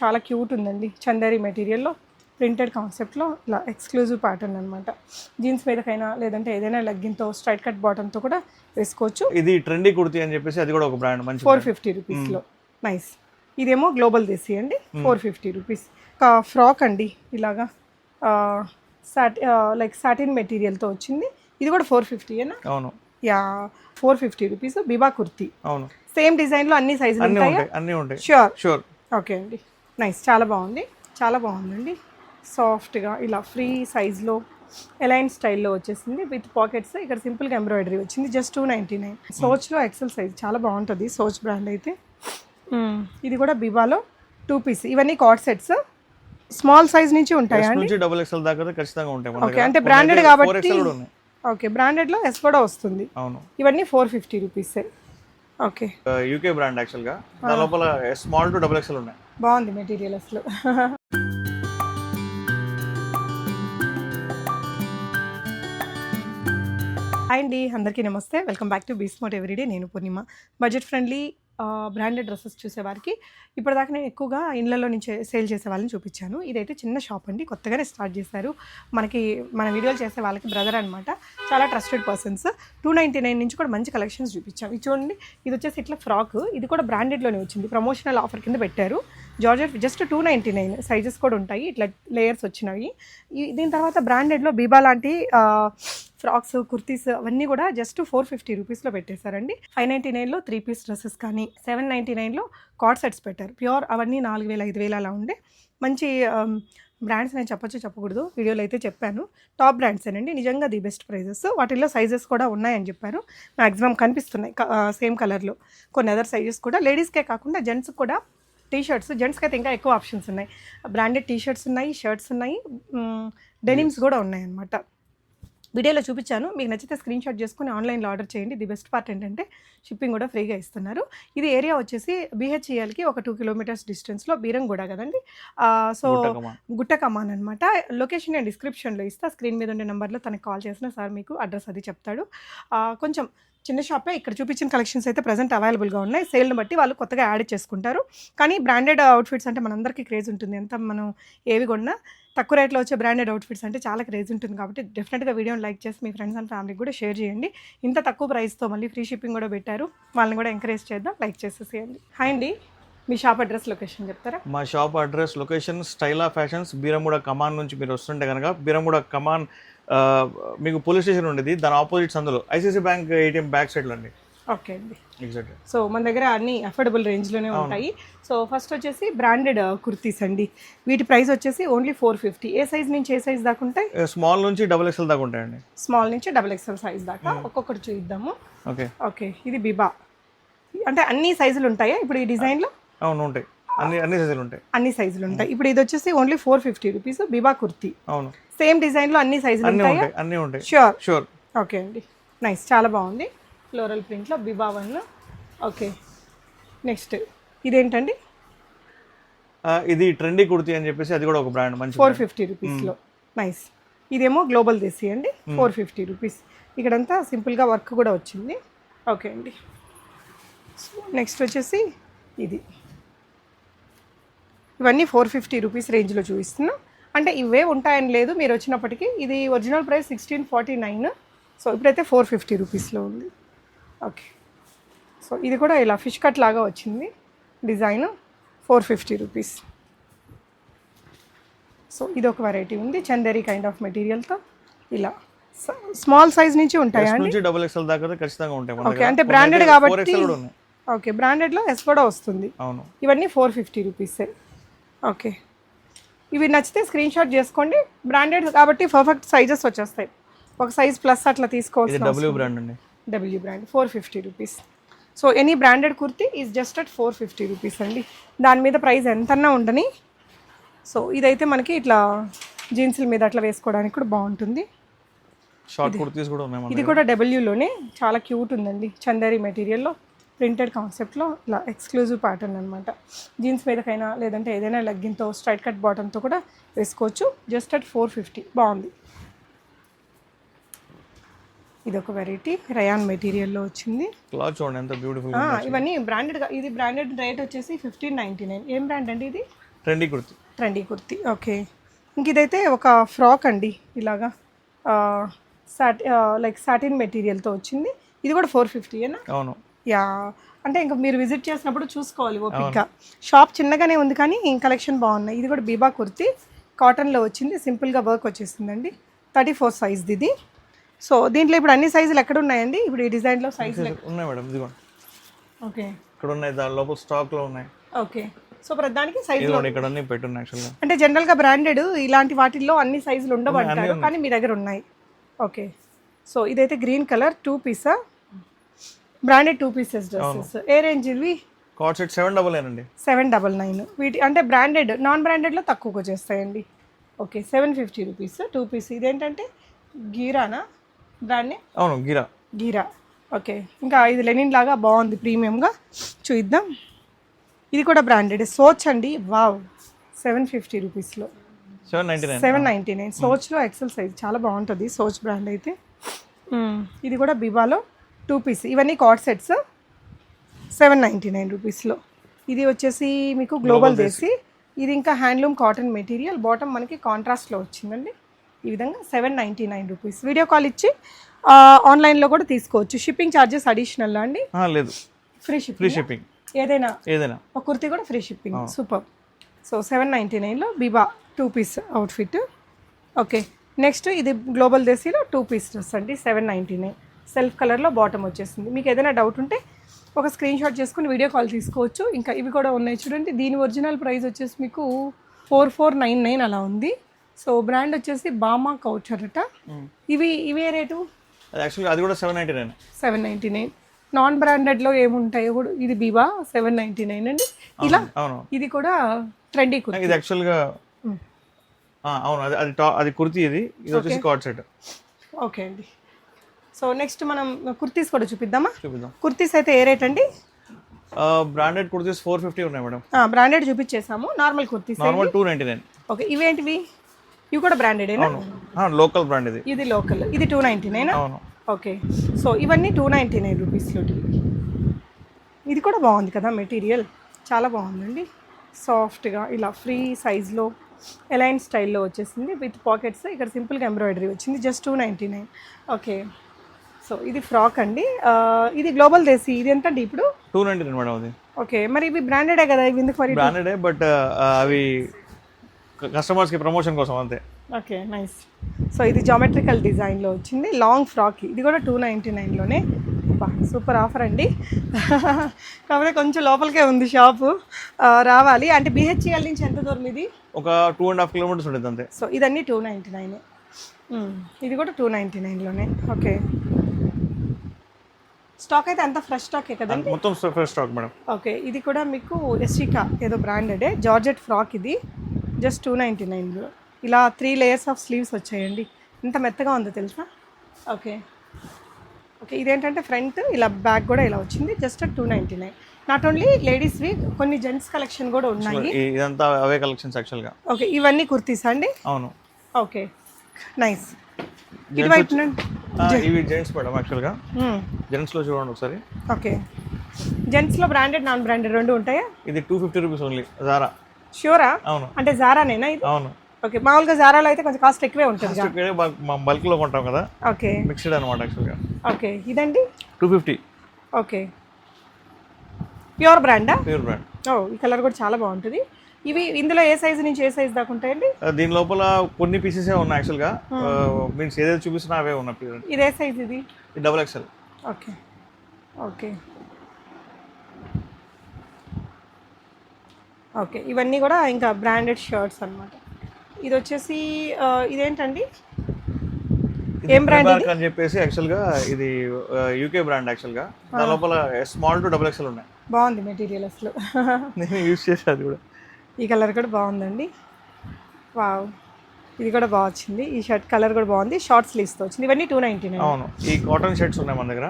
చాలా క్యూట్ ఉందండి. చందేరి మెటీరియల్లో ప్రింటెడ్ కాన్సెప్ట్లో ఇలా ఎక్స్క్లూజివ్ ప్యాటర్న్ అనమాట జీన్స్ మీదకైనా లేదంటే ఏదైనా లెగ్గిన్తో స్ట్రైట్ కట్ బాటంతో కూడా వేసుకోవచ్చు. ఇది ట్రెండీ కుర్తీ అని చెప్పేసి అది కూడా ఒక బ్రాండ్ మంచి ఫోర్ ఫిఫ్టీ రూపీస్లో. నైస్. ఇదేమో గ్లోబల్ దేశీ అండి. Four fifty rupees. ఫ్రాక్ అండి ఇలాగా. సాటి లైక్ సాటిన్ మెటీరియల్తో వచ్చింది. ఇది కూడా ఫోర్ ఫిఫ్టీయేనా అవును. Ya four fifty rupees Biba kurti. అవును. సేమ్ డిజైన్లో అన్ని సైజులు అన్నీ ఉంటాయా? అన్నీ ఉంటాయి. ష్యూర్ షూర్ ఓకే అండి. నైస్ చాలా బాగుంది. చాలా బాగుందండి. సాఫ్ట్గా ఇలా ఫ్రీ సైజ్లో ఎలైన్ స్టైల్లో వచ్చేసింది. విత్ పాకెట్స్ ఇక్కడ సింపుల్గా ఎంబ్రాయిడరీ వచ్చింది. జస్ట్ టూ నైంటీ నైన్ సోచ్లో ఎక్సెల్ సైజ్ చాలా బాగుంటుంది సోచ్ బ్రాండ్ అయితే. మ్మ్. ఇది కూడా బిబాలో టూ పీస్ ఇవన్నీ కార్డ్ సెట్స్ స్మాల్ సైజ్ నుంచి ఉంటాయా అండి? డబుల్ ఎక్స్ఎల్ దాకా ఖచ్చితంగా ఉంటాయి ఓకే అంటే బ్రాండెడ్ కాబట్టి ఓకే బ్రాండెడ్లో ఎస్ కూడా వస్తుంది. అవును. ఇవన్నీ ఫోర్ ఫిఫ్టీ రూపీసే ఓకే యూకే బ్రాండ్ యాక్చువల్గా దాని లోపల స్మాల్ టు డబుల్ ఎక్స్ఎల్ ఉన్నాయి. బాగుంది మెటీరియల్ అసలు. హాయ్ అండి అందరికీ నమస్తే. వెల్కమ్ బ్యాక్ టు బీస్మోట్ ఎవ్రీడే నేను Purnima. Budget friendly branded dresses చూసేవారికి ఇప్పటిదాకా నేను ఎక్కువగా ఇళ్ళలో నుంచి సేల్ చేసే వాళ్ళని చూపించాను. ఇదైతే చిన్న షాప్ అండి. కొత్తగానే స్టార్ట్ చేశారు. మనకి మన వీడియోలు చేసే వాళ్ళకి బ్రదర్ అనమాట చాలా trusted persons two ninety nine నుంచి కూడా మంచి కలెక్షన్స్ చూపించాం. ఇది చూడండి ఇది వచ్చేసి ఇట్లా ఫ్రాక్ ఇది కూడా బ్రాండెడ్లోనే వచ్చింది. ప్రమోషనల్ ఆఫర్ కింద పెట్టారు. Georgette just two ninety nine sizes కూడా ఉంటాయి. ఇట్లా లేయర్స్ వచ్చినవి. దీని తర్వాత బ్రాండెడ్లో బీబా లాంటి ఫ్రాక్స్ కుర్తీస్ అవన్నీ కూడా జస్ట్ ఫోర్ ఫిఫ్టీ రూపీస్లో పెట్టేశారండి. ఫైవ్ నైంటీ నైన్లో త్రీ పీస్ డ్రెస్సెస్ కానీ సెవెన్ నైంటీ నైన్లో కార్డ్ సెట్స్ పెట్టారు. ప్యూర్ అవన్నీ నాలుగు వేల ఐదు వేల అలా ఉండే. మంచి బ్రాండ్స్ నేను చెప్పొచ్చు చెప్పకూడదు. వీడియోలో అయితే చెప్పాను. టాప్ బ్రాండ్స్ ఏనండి. నిజంగా ది బెస్ట్ ప్రైజెస్ వాటిల్లో సైజెస్ కూడా ఉన్నాయని చెప్పారు. మ్యాక్సిమం కనిపిస్తున్నాయి. సేమ్ కలర్లో కొన్ని అదర్ సైజెస్ కూడా. లేడీస్కే కాకుండా జెంట్స్ కూడా టీ షర్ట్స్ జెంట్స్కి అయితే ఇంకా ఎక్కువ ఆప్షన్స్ ఉన్నాయి. బ్రాండెడ్ టీ షర్ట్స్ ఉన్నాయి. షర్ట్స్ ఉన్నాయి డెనిమ్స్ కూడా ఉన్నాయి అన్నమాట వీడియోలో చూపించాను. మీకు నచ్చితే స్క్రీన్ షాట్ చేసుకుని ఆన్లైన్లో ఆర్డర్ చేయండి. ది బెస్ట్ పార్ట్ ఏంటంటే షిప్పింగ్ కూడా ఫ్రీగా ఇస్తున్నారు. ఇది ఏరియా వచ్చేసి బీహెచ్ఈఎల్కి ఒక టూ కిలోమీటర్స్ డిస్టెన్స్లో బీరంగూడ కదండి? సో. గుట్టకమాన్ అనమాట లొకేషన్ నేను డిస్క్రిప్షన్లో ఇస్తా. స్క్రీన్ మీద ఉండే నెంబర్లో తనకు కాల్ చేసిన సార్ మీకు అడ్రస్ అది చెప్తాడు. కొంచెం చిన్న షాపే ఇక్కడ చూపించిన కలెక్షన్స్ అయితే ప్రజెంట్ అవైలబుల్గా ఉన్నాయి. సేల్ని బట్టి వాళ్ళు కొత్తగా యాడ్ చేసుకుంటారు. కానీ బ్రాండెడ్ అవుట్ఫిట్స్ అంటే మనందరికీ క్రేజ్ ఉంటుంది. ఎంత మనం ఏవి కొన్నా తక్కువ రేట్లో వచ్చే బ్రాండెడ్ అవుట్ఫిట్స్ అంటే చాలా క్రేజ్ ఉంటుంది కాబట్టి డెఫినెట్గా వీడియోని లైక్ చేసి మీ ఫ్రెండ్స్ అండ్ ఫ్యామిలీకి కూడా షేర్ చేయండి. ఇంత తక్కువ ప్రైస్తో మళ్ళీ ఫ్రీ షిప్పింగ్ కూడా పెట్టారు. వాళ్ళని కూడా ఎంకరేజ్ చేద్దాం. లైక్ చేసేసేయండి. హాయ్ అండి. మీ షాప్ అడ్రస్ లొకేషన్ చెప్తారా? మా shop address location Styla fashions Beeramguda Kaman నుంచి మీరు వస్తుంటే కనుక బీరముడ కమాన్ మీకు పోలీస్ స్టేషన్ ఉండేది. దాని ఆపోజిట్స్ అందులో. ఐసీసీ బ్యాంక్ ఏటీఎం బ్యాక్ సైడ్లో అండి. ఓకే అండి. సో మన దగ్గర అన్ని అఫోర్డబుల్ రేంజ్లోనే ఉంటాయి. సో ఫస్ట్ వచ్చేసి బ్రాండెడ్ కుర్తీస్ అండి. వీటి ప్రైస్ వచ్చేసి ఓన్లీ ఫోర్ ఫిఫ్టీ ఏ సైజ్ నుంచి ఏ సైజ్ దాకా ఉంటాయి? స్మాల్ నుంచి డబుల్ ఎక్స్ఎల్ దాకా ఉంటాయండి. స్మాల్ నుంచి డబుల్ ఎక్స్ఎల్ సైజ్ దాకా. ఒక్కొక్కటి చూద్దాము. ఓకే ఓకే ఇది బిబా అంటే అన్ని సైజులు ఉంటాయా ఇప్పుడు ఈ డిజైన్లో అవును ఉంటాయి. అన్ని అన్ని సైజులు ఉంటాయి. అన్ని సైజులు ఉంటాయి. ఇప్పుడు ఇది వచ్చేసి only four fifty rupees Biba kurti. అవును. సేమ్ డిజైన్లో అన్ని సైజులు ఉంటాయా? అన్నీ ఉంటాయి. ష్యూర్ షూర్ ఓకే అండి. నైస్ చాలా బాగుంది. ఫ్లోరల్ ప్రింట్లో బిబా వన్ ఓకే నెక్స్ట్ ఇదేంటండి? ఇది ట్రెండీ కుర్తీ అని చెప్పేసి అది కూడా ఒక బ్రాండ్ మంచి ఫోర్ ఫిఫ్టీ రూపీస్లో నైస్ ఇదేమో గ్లోబల్ దేశీ అండి. ఫోర్ ఫిఫ్టీ రూపీస్ ఇక్కడంతా సింపుల్గా వర్క్ కూడా వచ్చింది. ఓకే అండి. నెక్స్ట్ వచ్చేసి ఇది. ఇవన్నీ ఫోర్ ఫిఫ్టీ రూపీస్ రేంజ్లో చూపిస్తున్నాం. అంటే ఇవే ఉంటాయని లేదు మీరు వచ్చినప్పటికీ. ఇది original price sixteen forty nine so ఇప్పుడైతే ఫోర్ ఫిఫ్టీ రూపీస్లో ఉంది. ఓకే సో ఇది కూడా ఇలా ఫిష్ కట్ లాగా వచ్చింది. Design four fifty rupees so ఇది ఒక వెరైటీ ఉంది. చందేరి కైండ్ ఆఫ్ మెటీరియల్తో ఇలా. స్మాల్ సైజ్ నుంచి ఉంటాయా నుంచి డబుల్ ఎక్స్ఎల్ దాకా ఖచ్చితంగా ఉంటాయి ఓకే. అంటే బ్రాండెడ్ కాబట్టి ఓకే బ్రాండెడ్లో ఎస్ కూడా వస్తుంది. అవును. ఇవన్నీ ఫోర్ ఫిఫ్టీ రూపీసే ఓకే ఇవి నచ్చితే స్క్రీన్ షాట్ చేసుకోండి. బ్రాండెడ్ కాబట్టి పర్ఫెక్ట్ సైజెస్ వచ్చేస్తాయి. ఒక సైజ్ ప్లస్ అట్లా తీసుకోవచ్చు డబ్ల్యూ బ్రాండ్ అండి. W brand four fifty rupees so any branded kurti is just at four fifty rupees అండి. దాని మీద ప్రైస్ ఎంతన్నా ఉండని. సో ఇదైతే మనకి ఇట్లా జీన్స్ల మీద అట్లా వేసుకోవడానికి కూడా బాగుంటుంది. షార్ట్ కుర్తీస్ కూడా ఉన్నాయి మన ఇది కూడా డబ్ల్యూలోనే చాలా క్యూట్ ఉందండి. చందేరి మెటీరియల్లో ప్రింటెడ్ కాన్సెప్ట్లో ఇలా ఎక్స్క్లూజివ్ ప్యాటర్న్ అనమాట జీన్స్ మీదకైనా లేదంటే ఏదైనా లెగ్గిన్తో స్ట్రైట్ కట్ బాటంతో కూడా వేసుకోవచ్చు. జస్ట్ అట్ ఫోర్ ఫిఫ్టీ బాగుంది. ఇది ఒక వెరైటీ రయాన్ మెటీరియల్లో వచ్చింది. క్లాత్ చూడండి ఎంత బ్యూటిఫుల్ ఇవన్నీ బ్రాండెడ్ ఇది బ్రాండెడ్ రేట్ వచ్చేసి ఫిఫ్టీన్ నైంటీ నైన్ ఏం బ్రాండ్ అండి ఇది? Trendy kurti. Trendy kurti okay ఇంక ఇదైతే ఒక ఫ్రాక్ అండి ఇలాగా. సాటి లైక్ సాటిన్ మెటీరియల్తో వచ్చింది. ఇది కూడా ఫోర్ ఫిఫ్టీయేనా అవును. యా. అంటే ఇంకా మీరు విజిట్ చేసినప్పుడు చూసుకోవాలి ఓపిక్గా షాప్ చిన్నగానే ఉంది కానీ కలెక్షన్ బాగున్నాయి. ఇది కూడా బీబా కుర్తి. కాటన్లో వచ్చింది. సింపుల్గా వర్క్ వచ్చేసిందండి థర్టీ ఫోర్ సైజ్ది ఇది. సో దీంట్లో ఇప్పుడు అన్ని సైజులు ఎక్కడ ఉన్నాయండి ఇప్పుడు ఈ డిజైన్లో సైజులు ఉన్నాయి మేడం ఇదిగోండి ఓకే. ఇక్కడ ఉన్నాయి దాని లోపల స్టాక్లో ఉన్నాయి. ఓకే. సో ప్రతిదానికి సైజు ఇదిగోండి ఇక్కడ అన్ని పెట్టున్నాయి యాక్చువల్గా అంటే జనరల్గా బ్రాండెడ్ ఇలాంటి వాటిల్లో అన్ని సైజులు ఉండవంటారు కానీ మీ దగ్గర ఉన్నాయి. ఓకే. సో ఇదైతే green colour two Pisa? Branded two pieces dresses. ఏ రేంజ్ ఇవి కార్డ్ సెట్ సెవెన్ డబల్ అండి. Seven double nine. వీటి అంటే బ్రాండెడ్ నాన్ బ్రాండెడ్లో తక్కువగా చేస్తాయండి okay seven fifty rupees two piece. ఇదేంటంటే గీరానా? బ్రాండ్ అవును గిరా. గీరా. ఓకే. ఇంకా ఇది లెనిన్ లాగా బాగుంది ప్రీమియంగా. చూద్దాం ఇది కూడా బ్రాండెడ్. సోచ్ అండి. వావ్. సెవెన్ ఫిఫ్టీ రూపీస్లో. Seven ninety nine. సోచ్లో XL size. చాలా బాగుంటుంది సోచ్ బ్రాండ్ అయితే. ఇది కూడా బిబాలో టూ పీస్. ఇవన్నీ cord sets. Seven ninety nine రూపీస్లో. ఇది వచ్చేసి మీకు గ్లోబల్ దేశీ. ఇది ఇంకా హ్యాండ్లూమ్ కాటన్ మెటీరియల్. బాటమ్ మనకి కాంట్రాస్ట్లో వచ్చిందండి. ఈ విధంగా seven ninety nine rupees. Video call ఇచ్చి ఆన్లైన్లో కూడా తీసుకోవచ్చు. షిప్పింగ్ ఛార్జెస్ అడిషనల్ అండి? లేదు. ఫ్రీ ఫ్రీ షిప్పింగ్ షిప్పింగ్ ఏదైనా? ఏదైనా. ఒక కుర్తీ కూడా free shipping super so seven ninety నైన్లో Biba two piece outfit okay next ఇది గ్లోబల్ దేశీలో టూ పీస్ డ్రెస్ అండి సెవెన్ నైంటీ నైన్ సెల్ఫ్ కలర్లో బాటమ్ వచ్చేసింది. మీకు ఏదైనా డౌట్ ఉంటే ఒక స్క్రీన్ షాట్ చేసుకుని వీడియో కాల్ తీసుకోవచ్చు. ఇంకా ఇవి కూడా ఉన్నాయి చూడండి. దీని ఒరిజినల్ ప్రైస్ వచ్చేసి మీకు ఫోర్ ఫోర్ నైన్ నైన్ అలా ఉంది. సో బ్రాండ్ వచ్చేసి బామా కౌచర్ అట. ఇవి ఇవే రేటు? అది యాక్చువల్గా అది కూడా seven ninety nine seven ninety nine non బ్రాండెడ్లో ఏముంటాయో కూడా ఇది బీబా సెవెన్ నైంటీ నైన్ అండి ఇలా అవును. ఇది కూడా ట్రెండీ కుర్తి. ఇది యాక్చువల్గా అవును అది అది టా అది కుర్తీ ఇది. ఇది వచ్చేసి కార్డ్ సెట్ ఓకే అండి. సో నెక్స్ట్ మనం కుర్తీస్ కూడా చూపిద్దామా? చూపిద్దాం. కుర్తీస్ అయితే ఏ రేట్ అండి? బ్రాండెడ్ కుర్తీస్ ఫోర్ ఫిఫ్టీ ఉన్నాయి madam. Branded చూపించేసాము. Normal kurtis normal two ninety nine okay ఇవేంటివి? ఇవి కూడా బ్రాండెడేనా లోకల్ బ్రాండ్ ఇది. ఇది లోకల్ ఇది టూ నైంటీ నైనా? అవును. ఓకే. సో ఇవన్నీ టూ నైంటీ నైన్ రూపీస్లో ఇది కూడా బాగుంది కదా మెటీరియల్? చాలా బాగుందండి. సాఫ్ట్గా ఇలా ఫ్రీ సైజ్లో ఎలైన్ స్టైల్లో వచ్చేసింది. విత్ పాకెట్స్ ఇక్కడ సింపుల్గా ఎంబ్రాయిడరీ వచ్చింది. Just two ninety nine okay. So ఇది ఫ్రాక్ అండి. ఇది గ్లోబల్ దేశీ ఇది ఎంత అండి ఇప్పుడు? Two ninety nine madam okay. మరి ఇవి బ్రాండెడే కదా? ఇవి ఎందుకు మరి బ్రాండెడే బట్ అవి కస్టమర్స్కి ప్రమోషన్ కోసం అంతే. Okay nice. సో ఇది జామెట్రికల్ డిజైన్లో వచ్చింది. లాంగ్ ఫ్రాక్ ఇది కూడా టూ నైంటీ నైన్లోనే సూపర్ ఆఫర్ అండి. కాకపోతే కొంచెం లోపలికే ఉంది షాపు రావాలి. అంటే బిహెచ్ఎల్ నుంచి ఎంత దూరం ఇది? ఒక టూ అండ్ హాఫ్ కిలోమీటర్స్ ఉంటుంది అంతే. సో ఇదన్నీ టూ నైంటీ నైన్ ఇది కూడా టూ నైంటీ నైన్లోనే ఓకే. స్టాక్ అయితే అంత ఫ్రెష్ స్టాకే కదండి? మొత్తం ఫ్రెష్ స్టాక్ మేడం. ఓకే ఇది కూడా మీకు ఎస్టికా ఏదో బ్రాండెడే జార్జెట్ ఫ్రాక్ ఇది. జస్ట్ టూ నైంటీ నైన్లో ఇలా త్రీ లేయర్స్ ఆఫ్ స్లీవ్స్ వచ్చాయండి. ఎంత మెత్తగా ఉందో తెలుసా? ఓకే. ఓకే ఇదేంటంటే ఫ్రంట్ ఇలా బ్యాక్ కూడా ఇలా వచ్చింది. Just two ninety nine. Not only లేడీస్వి కొన్ని జెంట్స్ కలెక్షన్ కూడా ఉన్నాయి. ఇదంతా అవే కలెక్షన్స్ యాక్చువల్గా ఓకే ఇవన్నీ కుర్తీస్ అండి? అవును. Okay nice. ఇటువైపు ఇవి జెంట్స్ మేడం యాక్చువల్గా జెంట్స్లో చూడండి ఒకసారి. ఓకే. జెంట్స్లో బ్రాండెడ్ నాన్ బ్రాండెడ్ రెండు ఉంటాయా? ఇది two fifty rupees only Zara షూరా అవును. అంటే జారానేనా ఇది? అవును. ఓకే మామూలుగా జారాలో అయితే కొంచెం కాస్ట్ ఎక్కువే ఉంటుంది మా బల్క్లో కొంటాం కదా? ఓకే మిక్స్డ్ అనమాట యాక్చువల్గా ఓకే ఇదండి? టూ ఫిఫ్టీ ఓకే ప్యూర్ బ్రాండా ప్యూర్ బ్రాండ్ ఓ ఈ కలర్ కూడా చాలా బాగుంటుంది. ఇవి ఇందులో ఏ సైజు నుంచి ఏ సైజ్ దాకా ఉంటాయండి? దీని లోపల కొన్ని పీసెసే ఉన్నాయి యాక్చువల్గా మీన్స్ ఏదైతే చూపిస్తున్నా అవే ఉన్నాయి. ఇదే సైజ్ ఇది? ఇది double XL okay okay okay ఇవన్నీ కూడా ఇంకా బ్రాండెడ్ షర్ట్స్ అన్నమాట. ఇది వచ్చేసి ఇదేంటండి? ఏం ఇది? అని చెప్పేసి యాక్చువల్గా ఇది యూకే బ్రాండ్ యాక్చువల్గా దాని లోపల స్మాల్ టు డబుల్ ఎక్స్ఎల్ ఉన్నాయి. బాగుంది మెటీరియల్ అసలు. నేను యూజ్ చేసే అది కూడా. ఈ కలర్ కూడా బాగుందండి. వావ్ ఇది కూడా బాగా వచ్చింది. ఈ షర్ట్ కలర్ కూడా బాగుంది. షార్ట్ స్లీవ్స్తో వచ్చింది. ఇవన్నీ టూ నైంటీ నైన్ అవును. ఈ కాటన్ షర్ట్స్ ఉన్నాయి మన దగ్గర.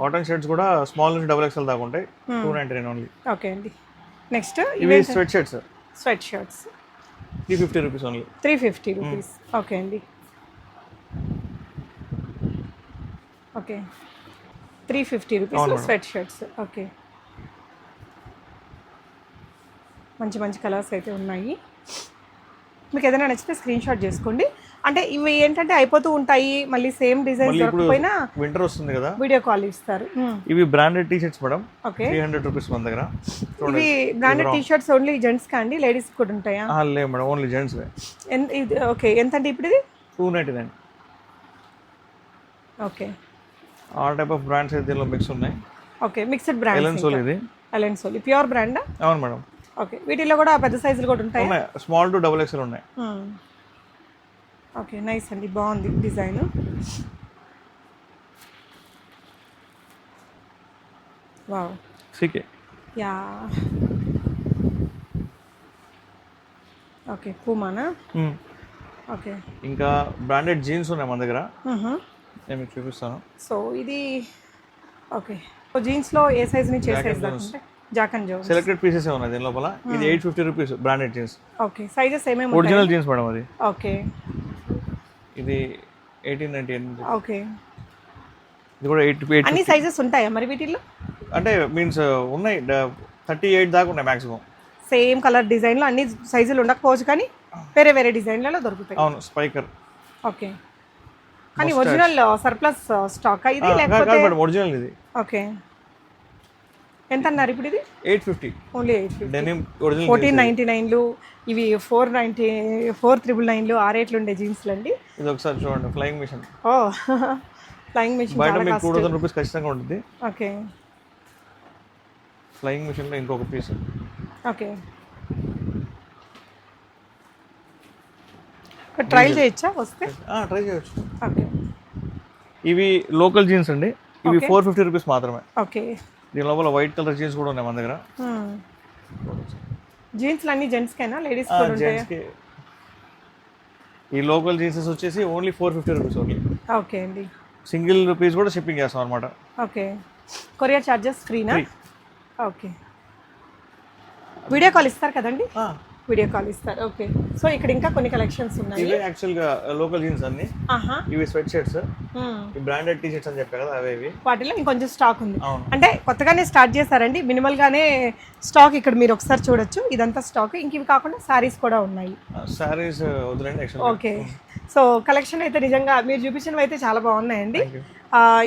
కాటన్ షర్ట్స్ కూడా స్మాల్ నుంచి డబుల్ ఎక్స్ఎల్ దాకా ఉంటాయి. Two ninety nine only okay అండి. నెక్స్ట్ ఇవి sweat shirts sweat shirts three fifty rupees only three fifty rupees okay అండి okay three fifty rupees sweat shirts okay మంచి మంచి కలర్స్ అయితే ఉన్నాయి. మీకు ఏదైనా నచ్చితే స్క్రీన్ షాట్ చేసుకోండి. అంటే ఇవి ఏంటంటే అయిపోతూ ఉంటాయి మళ్ళీ సేమ్ ఇప్పుడు దొరకకపోయినా వింటర్ వస్తుంది కదా. వీడియో కాల్ ఇస్తారు. మ్మ్. ఇవి branded T shirts madam okay three hundred rupees మన దగ్గర. ఇవి branded T shirts only gents కా అండి? లేడీస్ కూడా ఉంటాయా? ఆ, లేవు మేడం ఓన్లీ జెంట్స్ ఓకే ఎంత అంటే ఇప్పుడు ఇది? టూ నైంటీ నైన్ ఓకే ఆ టైప్ ఆఫ్ బ్రాండ్స్ అయితే దీనిలో మిక్స్ ఉన్నాయి. Okay mixed Allen brand Solly ఇది. అలెన్ సోలి ప్యూర్ బ్రాండా అవును మేడం ఓకే వీటిలో కూడా పెద్ద సైజులు కూడా ఉంటాయి? స్మాల్ టు డబుల్ ఎక్స్ఎల్ ఉన్నాయి. ఓకే నైస్ అండి బాగుంది design. Wow. CK. Yeah. Okay పూమానా? Okay. ఇంకా బ్రాండెడ్ జీన్స్ ఉన్నాయి మన దగ్గర. నేను మీకు చూపిస్తాను. సో ఇది ఓకే. సో జీన్స్లో ఏ సైజ్ నుంచి ఏ సైజ్ దాకా ఉంటాయి Jack and Jones selected pieces ఉన్నాయి దీని లోపల? ఇది eight fifty rupees branded jeans. Okay sizes ఏమేమి ఒరిజినల్ జీన్స్ మేడం అది. ఓకే. ఇది ఎయిటీన్ నైన్టీ ఓకే. ఇది కూడా ఎయిట్ ఎయిట్ అన్ని సైజెస్ ఉంటాయా మరి వీటిల్లో? అంటే మీన్స్ ఉన్నాయి. థర్టీ ఎయిట్ దాకా ఉన్నాయి మాక్సిమం సేమ్ కలర్ డిజైన్లో అన్ని సైజులు ఉండకపోవచ్చు కానీ వేరే వేరే డిజైన్లలో దొరుకుతాయి. అవును స్పైకర్ ఓకే. కానీ ఒరిజినల్ సర్ప్లస్ స్టాక్ ఇది? లేకపోతే ఒరిజినల్ ఇది. ఓకే. ఎంత అన్నారు ఇప్పుడు ఇది eight fifty. Only eight fifty fourteen ninety నైన్లు ఇవి ఫోర్ నైంటీ ఫోర్ త్రిబుల్ నైన్లు ఆరేట్లు ఉండే జీన్స్లు అండి ఇది ఒకసారి చూడండి ఫ్లయింగ్ మిషన్ ఓ ఫ్లయింగ్ మెషిన్ బయట మీకు టూ థౌసండ్ రూపీస్ ఖచ్చితంగా ఉంటుంది. ఓకే. ఫ్లయింగ్ మిషన్లో ఇంకొక పీస్ ఓకే. ట్రైల్ చేయొచ్చా వస్తే? ట్రై చేయొచ్చు. ఓకే. ఇవి లోకల్ జీన్స్ అండి. ఇవి ఫోర్ ఫిఫ్టీ రూపీస్ మాత్రమే. ఓకే. దీని లోపల వైట్ కలర్ జీన్స్ కూడా ఉన్నాయి మన దగ్గర. జీన్స్లు అన్ని జెంట్స్కేనా లేడీస్ జెంట్స్కి ఈ లోకల్ జీన్సెస్ వచ్చేసి only four fifty rupees only okay అండి. సింగిల్ రూపీస్ కూడా షిప్పింగ్ చేస్తాం అనమాట ఓకే. కొరియర్ ఛార్జెస్ ఫ్రీనా ఓకే. వీడియో కాల్ ఇస్తారు కదండి? వీడియో కాల్ ఇస్తారు. ఓకే. సో ఇక్కడ ఇంకా కొన్ని కలెక్షన్స్ ఉన్నాయి. ఇవే యాక్చువల్గా లోకల్ జీన్స్ అన్ని. ఆహా. ఇవి స్వెట్ షర్ట్స్. ఈ బ్రాండెడ్ టీ షర్ట్స్ అని చెప్పా కదా అవే ఇవి. వాటిలో ఇంకొంచెం స్టాక్ ఉంది. అంటే కొత్తగానే స్టార్ట్ చేశారండి. మినిమల్గానే స్టాక్ ఇక్కడ మీరు ఒకసారి చూడొచ్చు. ఇదంతా స్టాక్ ఇంక ఇవి కాకుండా శారీస్ కూడా ఉన్నాయి. శారీస్ వదిలేండి యాక్చువల్ ఓకే. సో కలెక్షన్ అయితే నిజంగా మీరు చూపించినవి అయితే చాలా బాగున్నాయండి.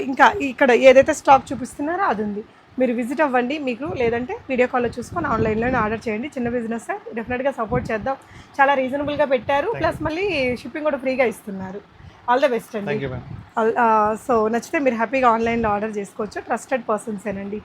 ఇంకా ఇక్కడ ఏదైతే స్టాక్ చూపిస్తున్నారో అది ఉంది మీరు విజిట్ అవ్వండి మీకు లేదంటే వీడియో కాల్లో చూసుకొని ఆన్లైన్లోనే ఆర్డర్ చేయండి. చిన్న బిజినెస్ డెఫినెట్గా సపోర్ట్ చేద్దాం. చాలా రీజనబుల్గా పెట్టారు. ప్లస్ మళ్ళీ షిప్పింగ్ కూడా ఫ్రీగా ఇస్తున్నారు. ఆల్ ద బెస్ట్ అండి. సో నచ్చితే మీరు హ్యాపీగా ఆన్లైన్లో ఆర్డర్ చేసుకోవచ్చు. ట్రస్టెడ్ పర్సన్సేనండి